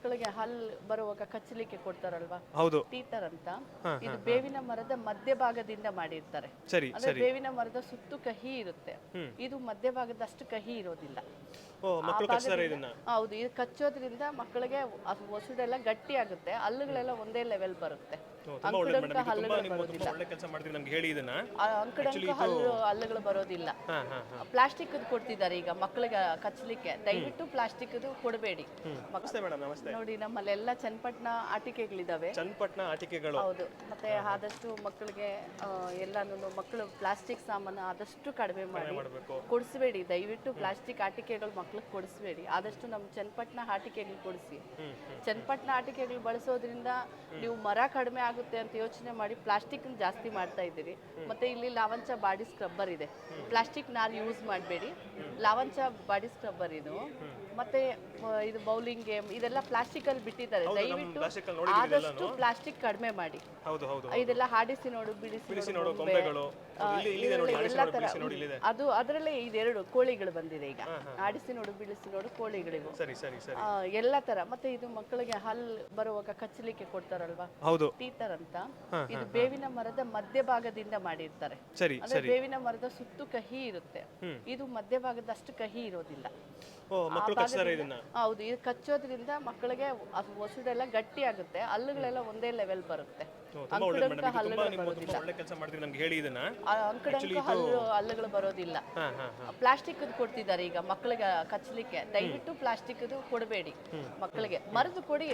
ಮಕ್ಕಳಿಗೆ ಹಲ್ ಬರುವಾಗ ಕಚ್ಚಲಿಕ್ಕೆ ಕೊಡ್ತಾರಲ್ವಾ? ಹೌದು. ಟೀತರ್ ಅಂತ ಇದು ಬೇವಿನ ಮರದ ಮಧ್ಯಭಾಗದಿಂದ ಮಾಡಿರ್ತಾರೆ. ಅಂದ್ರೆ ಬೇವಿನ ಮರದ ಸುತ್ತು ಕಹಿ ಇರುತ್ತೆ. ಇದು ಮಧ್ಯಭಾಗದಷ್ಟು ಕಹಿ ಇರೋದಿಲ್ಲ. ಮಕ್ಕಳು ಕಚ್ತಾರೆ ಇದನ್ನ? ಹೌದು ಇದು ಕಚ್ಚೋದ್ರಿಂದ ಮಕ್ಕಳಿಗೆ ಅದು ಒಸುಡೆಲ್ಲ ಗಟ್ಟಿ ಆಗುತ್ತೆ. ಹಲ್ಲುಗಳೆಲ್ಲ ಒಂದೇ ಲೆವೆಲ್ ಬರುತ್ತೆ. ಅಂಕುಡಂಕ ಹಲ್ಲು ಹಲ್ಲುಗಳು ಬರೋದಿಲ್ಲ. ಪ್ಲಾಸ್ಟಿಕ್ ಕೊಡ್ತಿದ್ದಾರೆ ಈಗ ಮಕ್ಕಳಿಗೆ ಕಚ್ಚಲಿಕ್ಕೆ ದಯವಿಟ್ಟು ಪ್ಲಾಸ್ಟಿಕ್ ಕೊಡಬೇಡಿ. ನೋಡಿ ನಮ್ಮಲ್ಲೆಲ್ಲ ಚನ್ನಪಟ್ಟಣ ಆಟಿಕೆಗಳಿದಾವೆ. ಚನ್ನಪಟ್ಟಣ ಆಟಿಕೆಗಳು. ಹೌದು. ಮತ್ತೆ ಆದಷ್ಟು ಮಕ್ಕಳಿಗೆ ಎಲ್ಲಾನು ಮಕ್ಕಳು ಪ್ಲಾಸ್ಟಿಕ್ ಸಾಮಾನು ಆದಷ್ಟು ಕಡಿಮೆ ಮಾಡಿ ಕೊಡಿಸಬೇಡಿ ಕೊಡಿಸ್ಬೇಡಿ. ದಯವಿಟ್ಟು ಪ್ಲಾಸ್ಟಿಕ್ ಆಟಿಕೆಗಳು ಮಕ್ಳಿಗೆ ಕೊಡಿಸ್ಬೇಡಿ. ಆದಷ್ಟು ನಮ್ಮ ಚನ್ನಪಟ್ಟಣ ಆಟಿಕೆಗಳು ಕೊಡಿಸಿ. ಚನ್ನಪಟ್ಟಣ ಆಟಿಕೆಗಳು ಬಳಸೋದ್ರಿಂದ ನೀವು ಮರ ಕಡಿಮೆ ಆಗುತ್ತೆ ಅಂತ ಯೋಚನೆ ಮಾಡಿ ಪ್ಲಾಸ್ಟಿಕ್ ಜಾಸ್ತಿ ಮಾಡ್ತಾ ಇದ್ದೀರಿ. ಮತ್ತೆ ಇಲ್ಲಿ ಲಾವಂಚ ಬಾಡಿ ಸ್ಕ್ರಬ್ಬರ್ ಇದೆ. ಪ್ಲಾಸ್ಟಿಕ್ ನಾರು ಯೂಸ್ ಮಾಡಬೇಡಿ. ಲಾವಂಚ ಬಾಡಿ ಸ್ಕ್ರಬ್ಬರ್ ಇದು. ಮತ್ತೆ ಇದು ಬೌಲಿಂಗ್ ಗೇಮ್ ಇದೆಲ್ಲ ಪ್ಲಾಸ್ಟಿಕ್ ಅಲ್ಲಿ ಬಿಟ್ಟಿದ್ದಾರೆ. ದಯವಿಟ್ಟು ಆದಷ್ಟು ಪ್ಲಾಸ್ಟಿಕ್ ಕಡಿಮೆ ಮಾಡಿ. ಇದೆಲ್ಲ ಹಾಡಿಸಿ ನೋಡು ಬಿಡಿಸಿ ನೋಡು ಎಲ್ಲ ತರ ಅದು ಅದರಲ್ಲೇ ಇದೆರಡು ಕೋಳಿಗಳು ಬಂದಿದೆ ಈಗ. ಆಡಿಸಿ ನೋಡು ಬಿಡಿಸಿ ನೋಡು ಆ, ಎಲ್ಲ ತರ. ಮತ್ತೆ ಇದು ಮಕ್ಕಳಿಗೆ ಹಲ್ ಬರುವಾಗ ಕಚ್ಚಲಿಕ್ಕೆ ಕೊಡ್ತಾರಲ್ವಾ? ಹೌದು. ಟೀತರ್ ಅಂತ. ಇದು ಬೇವಿನ ಮರದ ಮಧ್ಯಭಾಗದಿಂದ ಮಾಡಿರ್ತಾರೆ. ಅಂದ್ರೆ ಬೇವಿನ ಮರದ ಸುತ್ತು ಕಹಿ ಇರುತ್ತೆ. ಇದು ಮಧ್ಯಭಾಗದಷ್ಟು ಕಹಿ ಇರೋದಿಲ್ಲ. ಹೌದು ಇದು ಕಚ್ಚೋದ್ರಿಂದ ಮಕ್ಕಳಿಗೆ ಅದು ಒಸುಡೆಲ್ಲ ಗಟ್ಟಿ ಆಗುತ್ತೆ ಹಲ್ಲುಗಳೆಲ್ಲ ಒಂದೇ ಲೆವೆಲ್ ಬರುತ್ತೆ. ತುಂಬಾ ಒಳ್ಳೇದು ಅಂಕುಡಂಕ ಮೇಡಮ್ ತುಂಬಾ ಹಲ್ಲುಗಳು ನೀವು ಬರೋದಿಲ್ಲ. ತುಂಬಾ ಒಳ್ಳೆ ಕೆಲಸ ಮಾಡ್ತೀವಿ ನಮ್ಗೆ ಹೇಳಿ ಇದನ್ನ. ಆ ಅಂಕುಡಂಕ ಹಲ್ಲು ಹಲ್ಲುಗಳು ಬರೋದಿಲ್ಲ. ಪ್ಲಾಸ್ಟಿಕ್ ಕೊಡ್ತಿದ್ದಾರೆ ಈಗ ಮಕ್ಕಳಿಗೆ ಕಚ್ಚಲಿಕ್ಕೆ ದಯವಿಟ್ಟು ಪ್ಲಾಸ್ಟಿಕ್ ಕೊಡಬೇಡಿ ಮಕ್ಕಳಿಗೆ. ಮರದ್ದು ಕೊಡಿ.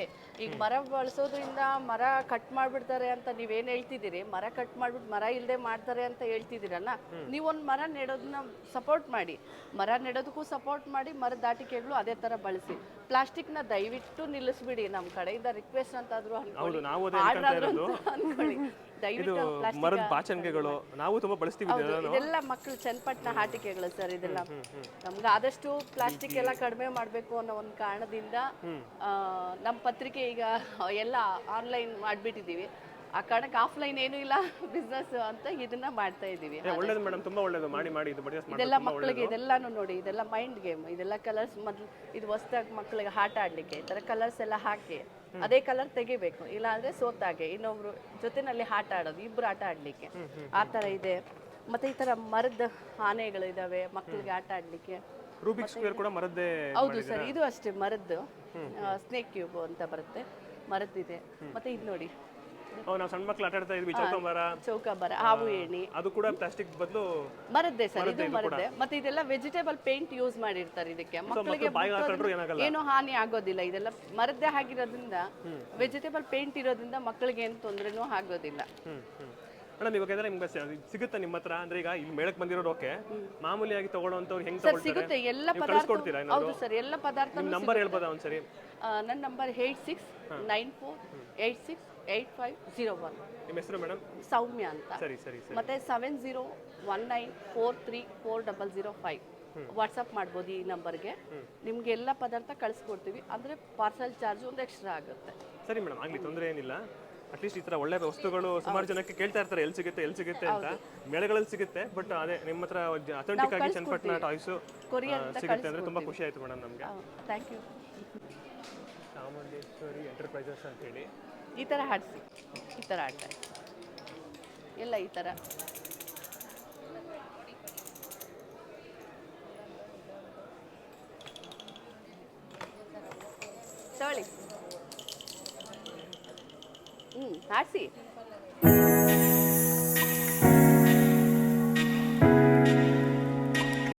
ಈಗ ಮರ ಬಳಸೋದ್ರಿಂದ ಮರ ಕಟ್ ಮಾಡ್ಬಿಡ್ತಾರೆ ಅಂತ ನೀವೇನ್ ಹೇಳ್ತಿದ್ದೀರಿ? ಮರ ಕಟ್ ಮಾಡ್ಬಿಟ್ಟು ಮರ ಇಲ್ಲದೆ ಮಾಡ್ತಾರೆ ಅಂತ ಹೇಳ್ತಿದ್ದೀರಲ್ಲ? ನೀವೊಂದು ಮರ ನೆಡೋದನ್ನ ಸಪೋರ್ಟ್ ಮಾಡಿ. ಮರ ನೆಡೋದಕ್ಕೂ ಸಪೋರ್ಟ್ ಮಾಡಿ ಮರದ ದಾಟಿಕೆಗಳು ಅದೇ ತರ ಬಳಸಿ. ಪ್ಲಾಸ್ಟಿಕ್ನ ದಯವಿಟ್ಟು ನಿಲ್ಲಿಸ್ಬಿಡಿ. ನಮ್ಮ ಕಡೆಯಿಂದ ರಿಕ್ವೆಸ್ಟ್ ಅಂತಾದ್ರೂ ಹೌದು ನಾವು ಅದೇ ಆರ್ಡರ್ ಆದ್ರೂ ಅನ್ಕೊಳ್ಳಿ. ದಯವಿಟ್ಟು plastic ಮರದ ಬಾಚಣಿಗೆಗಳು ನಾವು ತುಂಬಾ ಬಳಸ್ತೀವಿ ಹೌದು ಇದನ್ನ. ಇದೆಲ್ಲ ಮಕ್ಕಳು ಚನ್ನಪಟ್ಟಣ ಹಾಟಿಕೆಗಳು ಸರ್ ಇದೆಲ್ಲ. ನಮ್ಗೆ ಆದಷ್ಟು ಪ್ಲಾಸ್ಟಿಕ್ ಎಲ್ಲ ಕಡಿಮೆ ಮಾಡಬೇಕು ಅನ್ನೋ ಒಂದು ಕಾರಣದಿಂದ ಆ, ನಮ್ಮ ಪತ್ರಿಕೆ ಈಗ ಎಲ್ಲ ಆನ್ಲೈನ್ ಮಾಡಿಬಿಟ್ಟಿದ್ದೀವಿ. ಆ ಕಾರಣಕ್ಕೆ ಆಫ್ಲೈನ್ ಏನೂ ಇಲ್ಲ ಬಿಸ್ನೆಸ್ ಅಂತ ಇದನ್ನ ಮಾಡ್ತಾ ಇದೀವಿ ಒಳ್ಳೇದು ಮೇಡಮ್ ತುಂಬಾ ಒಳ್ಳೇದು. ಮಾಡಿ ಮಾಡಿ ಇದು ಇದೆಲ್ಲ ಮಕ್ಕಳಿಗೆ ಇದೆಲ್ಲಾನು ನೋಡಿ ಇದೆಲ್ಲ ಮೈಂಡ್ ಗೇಮ್ ಇದೆಲ್ಲ ಕಲರ್ಸ್ ಮೊದಲು ಇದು ಹೊಸ್ದಾಗಿ ಮಕ್ಕಳಿಗೆ ಆಟ ಆಡ್ಲಿಕ್ಕೆ ಈ ತರ ಕಲರ್ಸ್ ಎಲ್ಲ ಹಾಕಿ ಅದೇ ಕಲರ್ ತೆಗಿಬೇಕು. ಇಲ್ಲಾಂದ್ರೆ ಸೋತಾಗೆ ಇನ್ನೊಬ್ರು ಜೊತೆನಲ್ಲಿ ಆಟ ಆಡೋದು ಇಬ್ರು ಆಟ ಆಡ್ಲಿಕ್ಕೆ. ಆ ತರ ಇದೆ. ಮತ್ತೆ ಈ ಥರ ಮರದ ಆನೆಗಳು ಇದಾವೆ ಮಕ್ಕಳಿಗೆ ಆಟ ಆಡ್ಲಿಕ್ಕೆ. ರೂಬಿಕ್ ಸ್ಕ್ವೇರ್ ಕೂಡ ಮರದ್ದೇ ಹೌದು ಸರ್ ಇದು ಅಷ್ಟೇ ಮರದ್ದು. ಸ್ನೇಕ್ ಕ್ಯೂಬ್ ಅಂತ ಬರುತ್ತೆ. ಮರದ್ದಿದೆ. ಮತ್ತೆ ಇದು ನೋಡಿ ನಾವು ಸಣ್ಣ ಮಕ್ಕಳು ಆಟ ಆಡ್ತಾ ಇದ್ವಿ ಚೌಕಂಬರ. ಚೌಕಾಬಾರ ಹಾವು ಏಣಿ. ಅದು ಕೂಡ ಪ್ಲಾಸ್ಟಿಕ್ ಬದಲು ಬರುತ್ತೆ ಸರ್ ಇದು ಬರುತ್ತೆ. ಮತ್ತೆ ಇದೆಲ್ಲ ವೆಜಿಟೇಬಲ್ ಪೇಂಟ್ ಯೂಸ್ ಮಾಡಿರ್ತಾರೆ ಇದಕ್ಕೆ. ಮಕ್ಕಳಿಗೆ ಏನು ಹಾನಿ ಆಗೋದಿಲ್ಲ. ಇದೆಲ್ಲ ಮರದ್ದೇ ಆಗಿರೋದ್ರಿಂದ ವೆಜಿಟೇಬಲ್ ಪೇಂಟ್ ಇರೋದ್ರಿಂದ ಮಕ್ಕಳಿಗೆ ಏನು ತೊಂದರೆನೂ ಆಗೋದಿಲ್ಲ. ಮೇಡಮ್ ಇವಾಗ ನಿಮ್ಗೆ ಸಿಗುತ್ತೆ ನಿಮ್ಮ ಹತ್ರ. ಅಂದ್ರೆ ಈಗ ಇಲ್ಲಿ ಮೇಳಕ್ಕೆ ಬಂದಿರೋಕೆ ಓಕೆ. ಮಾಮೂಲಿಯಾಗಿ ತಗೊಳ್ಳೋಂಥವ್ರು ಹೆಂಗ್ ಸರ್ ಸಿಗುತ್ತೆ. ಎಲ್ಲ ಪದಾರ್ಥ ಹೌದು ಸರ್ ಎಲ್ಲ ಪದಾರ್ಥ ನಂಬರ್ ಹೇಳ್ಬೋದಾ ಒಂದ್ಸರಿ? ನನ್ನ number eight six nine four eight six eight five zero one. ನಿಮ್ಮ ಹೆಸರು ಮೇಡಮ್? ಸೌಮ್ಯ ಅಂತ. ಸರಿ ಸರಿ ಸರಿ. ಮತ್ತೆ seven zero one nine four three four double zero five. WhatsApp ಮಾಡ್ಬೋದು ಈ ನಂಬರ್ಗೆ. ನಿಮ್ಗೆ ಎಲ್ಲ ಪದಾರ್ಥ ಕಳಿಸ್ಕೊಡ್ತೀವಿ ಅಂದ್ರೆ ಪಾರ್ಸಲ್ ಚಾರ್ಜ್ ಒಂದು ಎಕ್ಸ್ಟ್ರಾ ಆಗುತ್ತೆ. ಸರಿ ಮೇಡಮ್ ಆಗ್ಲಿ ತೊಂದರೆ ಏನಿಲ್ಲ. ಅಟ್ಲೀಸ್ಟ್ ಈ ತರ ಒಳ್ಳೆ ವಸ್ತುಗಳು ಸುಮಾರು ಜನಕ್ಕೆ ಕೇಳ್ತಾ ಇರ್ತಾರೆ ಎಲ್ಲಿ ಸಿಗುತ್ತೆ ಎಲ್ಲಿ ಸಿಗುತ್ತೆ ಅಂತ. ಮೇಳಗಳಲ್ಲಿ ಸಿಗುತ್ತೆ ಬಟ್ ಅದೇ ನಿಮ್ಮ ಹತ್ರ ಅಥೆಂಟಿಕ್ ಆಗಿ ಚನ್ನಪಟ್ಟಣ ಟಾಯ್ಸ್ ಸಿಗುತ್ತೆ ಅಂದ್ರೆ ತುಂಬಾ ಖುಷಿ ಆಯ್ತು ಮೇಡಮ್ ನಮಗೆ. ಥ್ಯಾಂಕ್ ಯು ಚಾಮುಂಡೇಶ್ವರಿ ಎಂಟರ್ಪ್ರೈಸಸ್ ಅಂತ ಹೇಳಿ. ಈ ತರ ಹಾಡಿಸಿ. ಈ ತರ ಆಡ್ತಾರೆ ಎಲ್ಲ ಈ ಥರ Hum, assim.